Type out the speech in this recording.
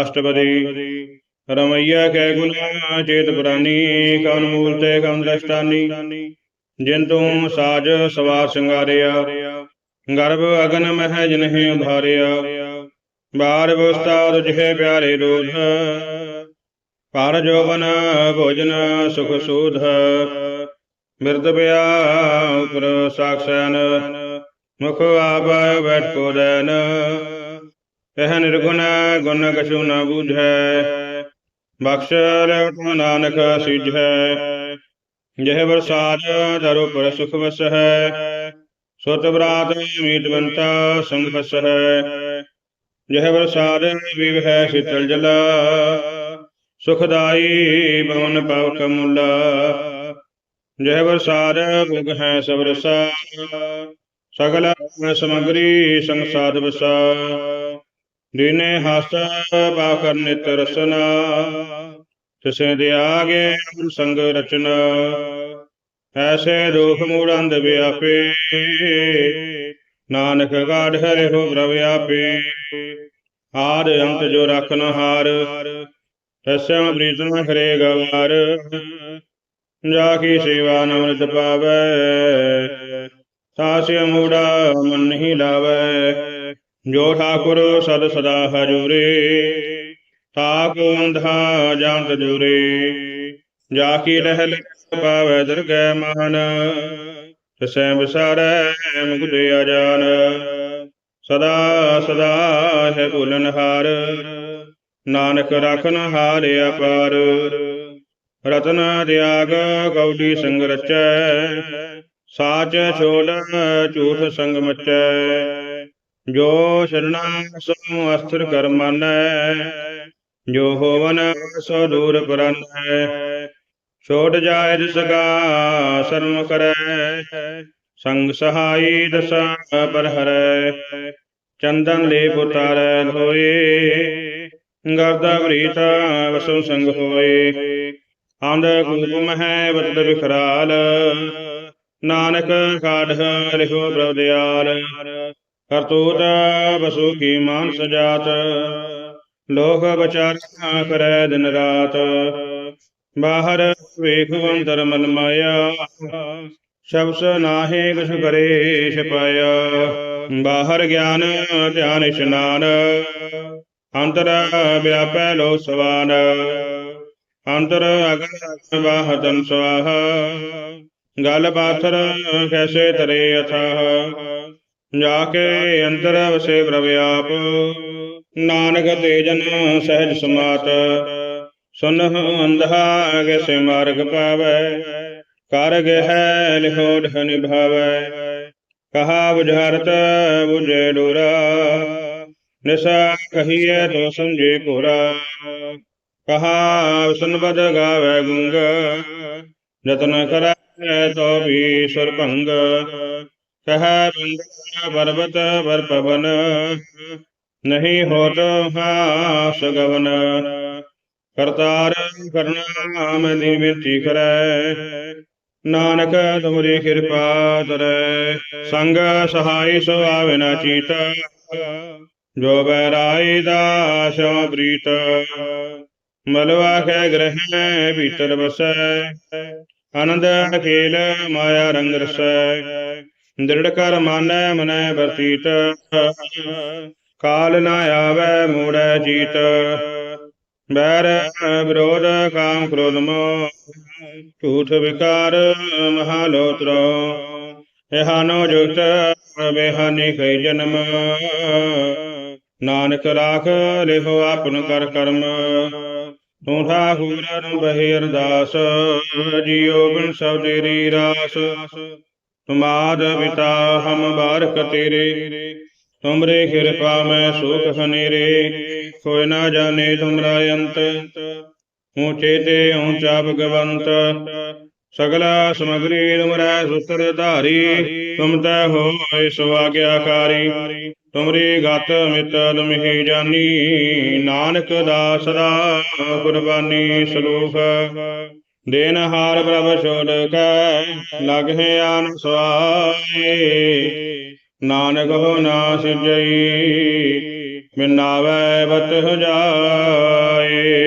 ਅਸ਼ਟਪਦੀ, ਰਮਈਆ ਕੈ ਗੁਨਾ ਚੇਤ ਪੁਰਾਨੀ, ਕਵਨ ਮੂਲ ਤੇ ਕਵਨ ਦ੍ਰਸ਼ਟਾਨੀ, ਜਿਨ ਤੂੰ ਸਾਜ ਸਵਾਰ ਸਿੰਗਾਰਿਆ, ਗਰਭ ਅਗਨ ਮਹਿ ਜਿਨਹਿ ਉਭਾਰਿਆ, ਬਾਰ ਬਸਤਾ ਤੁਝੇ ਪਿਆਰੇ ਰੋਜ ਪਾਰ ਜੋਬਨ ਭੋਜਨ ਸੁਖ ਸੂਧ ਮਿਰਦ ਪਿਆ ਉਪਰ ਸਾਖਸਨ ਮੁਖ ਆਪ ਬੈਠ ਕੋ ਦੈਨ ਇਹ ਨਿਰਗੁਣ, ਗੁਣ ਕਛੂ ਨ ਬੂਝੈ। ਬਖਸ਼ ਲਵਟ ਨਾਨਕ ਸਿਝੈ ਜਿਹ ਬਰਸਾਤ ਧਰੋ ਪਰ ਸੁਖ ਵਸਹਿ, ਸੁਤ ਬਰਾਤ ਮੀਤ ਬੰਤਾ ਸੰਗ ਫਸਹਿ। ਜਿਹ ਬਰਸਾਤ ਵਿਵਹਿ ਸ਼ੀਤਲ ਜਲਾ, ਸੁਖਦਾਈ ਭਵਨ ਪਵ ਕਮੁਲਾ ਜਹ ਬਰਸਾਤ ਭੁਗ ਹੈ ਸਭ ਰਸਾ, ਸਗਲ ਸਮਗਰੀ ਸੰਸਾਰ ਵਸਾ। ਦੀਨੇ ਹਸ ਬਾਕਰ ਨਿਤ ਰਸਨਾ ਤਿਸੇ ਦੇ ਆਗੇ ਅਮਰ ਸੰਗ ਰਚਨਾ। ਐਸੇ ਰੂਪ ਮੂੜ ਅੰਧ ਵਿਆਪੇ, ਨਾਨਕ ਗਾਢ ਹਰਿ ਹੋ ਪ੍ਰਭ ਆਪੇ। ਆਦ ਅੰਤ ਜੋ ਰਖਨ ਹਾਰ, ਤਸੈ ਪ੍ਰੀਤਨ ਹਰੇ ਗਵਾਰ। ਜਾ ਕੀ ਸੇਵਾ ਨਮ੍ਰਿਤ ਪਾਵੈ ਸਾਸਿ ਮੂੜਾ ਮਨ ਨਹੀਂ ਲਾਵੈ। ਜੋ ਠਾਕੁਰ ਸਦ ਸਦਾ ਹਜੂਰੇ ਤਾਕ ਅੰਧਾ ਜਾਣਤ ਜੂਰੇ, ਜਾ ਕੀ ਲਹਿ ਪਾਵੈ ਦਰਗਹਿ ਮਾਨ, ਤਸੈ ਵਿਸਾਰੈ ਮੁਗਦੇ ਅਜਾਨ, ਸਦਾ ਸਦਾ ਹੈ ਭੁਲਨ ਹਾਰ, ਨਾਨਕ ਰਖਨ ਹਾਰ ਅਪਾਰ, ਰਤਨ ਦਿਆਗ ਗੌਡੀ ਸੰਗ ਰਚੈ, ਸਾਚ ਛੋਲ ਝੂਠ ਸੰਗ ਮਚੈ ਜੋ ਸ਼ਰਣਾ ਸੋ ਅਸਥਿਰ ਕਰ ਮਾਨੈ, ਜੋ ਹੋਵਨ ਸੋ ਦੂਰ ਪਰਨੈ ਛੋੜ ਜਾਇ ਜਿਸ ਸ਼ਰਮ ਕਰੈ, ਸੰਗ ਸਹਾਈ ਦਸਾ ਪਰ ਚੰਦਨ ਲੇ ਪੁਤਾਰੈ ਧੋਏ, ਗਰਦਾ ਪ੍ਰੀਤ ਵਸੁ ਸੰਗ ਹੋਏ ਆਂਦ ਕੂਪ ਮਹਿ ਬਤਦ ਵਿਖਰਾਲ ਨਾਨਕ ਕਾਢ ਲਿਖੋ ਪ੍ਰਭ ਦਿਆਲ ਕਰਤੂਤ ਬਸੂ ਕੀ ਮਾਨ ਸਜਾਤ, ਲੋਕ ਵਿਚਾਰ ਕਰੈ ਦਿਨ ਰਾਤ। ਬਾਹਰ ਵੇਖ ਅੰਦਰ ਮਨ ਮਾਇਆ, ਸ਼ਬਸ ਨਾਹੇ ਕਿਛ ਕਰੇ ਛਪਾਇਆ ਬਾਹਰ ਗਿਆਨ, ਧਿਆਨ ਇਸ਼ਨਾਨ, ਅੰਤਰ ਵਿਆਪੈ ਲੋ ਸਵਾਨ। ਅੰਤਰ ਅਗਨ ਬਾਹਤਨ ਸਵਾਹ, ਗਲ ਪਾਥਰ ਕੈਸੇ ਤਰੇ ਅਥਾਹ। ਜਾ ਕੇ ਅੰਤਰ ਵਸੇ ਪ੍ਰਭ ਆਪ। ਨਾਨਕ ਤੇਜਨ ਸਹਿਜ ਸਮਾਤ। ਸੁਨਹ ਅੰਧਾ ਕੈਸੇ ਮਾਰਗ ਪਾਵੈ। ਕਰ ਗਹਿ ਲਿਖੋੜ ਨਿਭਾਵੈ। ਕਹਾ ਬੁਝਾਰਤ ਬੁਝੇ ਡੋਰਾ। ਨਿਸਾ ਕਹੀਏ ਤੋ ਸਮਝੇ ਕੋਰਾ ਕਹਾ ਸੁਨਬਦ ਗਾਵੇ ਗੁੰਗ। ਜਤਨ ਕਰੈ ਤੋ ਵੀ ਸੁਰ ਭੰਗ ਕਹੈ ਬੰਦ ਪਰਬਤ ਵਰ ਪਵਨ ਨਹੀਂ ਹੋਤ ਹਾਸ ਗਵਨ। ਕਰਤਾਰ ਕਰਨਾ ਮੈਂ ਦੀ ਬੇਨਤੀ ਕਰੈ, ਨਾਨਕ ਤੁਮਰੀ ਕਿਰਪਾ ਤਰੈ। ਸੰਗ ਸਹਾਈ ਸੋ ਆਵੇ ਨਾ ਚੀਤ, ਜੋ ਬੈਰਾਈ ਦਾਸ ਪ੍ਰੀਤ। ਮਲਵਾ ਕੇ ਗ੍ਰਹਿ ਭੀਤਰ ਬਸੈ ਆਨੰਦ ਅਖੇਲ ਮਾਇਆ ਰੰਗ ਰਸੈ। ਦ੍ਰਿੜ ਕਰ ਮਾਨੈ ਮਨੈ ਵਰਤੀਤ ਕਾਲ ਨਾ ਆਵੈ ਮੂੜੈ ਜੀਤ। ਬੈਰ ਵਿਰੋਧ ਕਾਮ ਕ੍ਰੋਧ ਮੋਹ, ਝੂਠ ਵਿਕਾਰ ਮਹਾਲੋਤਰੋ। ਇਹਾਨੋ ਜੁਗਤ, ਬੇਹਾਨੀ ਕਈ ਜਨਮ। ਨਾਨਕ ਰਾਖ ਲਿਹੋ ਆਪਨ ਕਰ ਕਰਮ। ਤੂੰ ਠਾਕੁਰ ਨੂੰ ਬਹਿ ਅਰਦਾਸ, ਜੀਉ ਬਿਨ ਸਭ ਤੇਰੀ ਰਾਸ। ਤੁਮਾਦ ਪਿਤਾ ਹਮ ਬਾਰਕ ਤੇਰੇ, ਤੁਮਰੇ ਕਿਰਪਾ ਮੈਂ ਸੁਖ ਹਨੇਰੇ ਕੋਈ ਨਾ ਜਾਣੇ ਤੁਮਰਾ ਅੰਤ ਊਚੇ ਤੇ ਊਚਾ ਭਗਵੰਤ, ਸਗਲਾ ਸਮਗਰੀ ਤੁਮਰਾ ਸੁਤਰ ਧਾਰੀ, ਤੁਮ ਤੈ ਹੋਇ ਸੁਆਗਿਆਕਾਰੀ, ਤੁਮਰੀ ਗਤ ਮਿਤ ਤੁਮਹੀ ਜਾਨੀ, ਨਾਨਕ ਦਾ ਸਦਾ ਕੁਰਬਾਨੀ ਸਲੂਖ ਦੇਨ ਹਾਰ ਪ੍ਰਭ ਛੋੜ ਕੈ ਲਗਹਿ ਆਨ ਸੁਆਏ ਨਾਨਕ ਹੋ ਨਾ ਸਿਜਈ ਬਿਨਾਵੈ ਬਤ ਹੋ ਜਾਏ।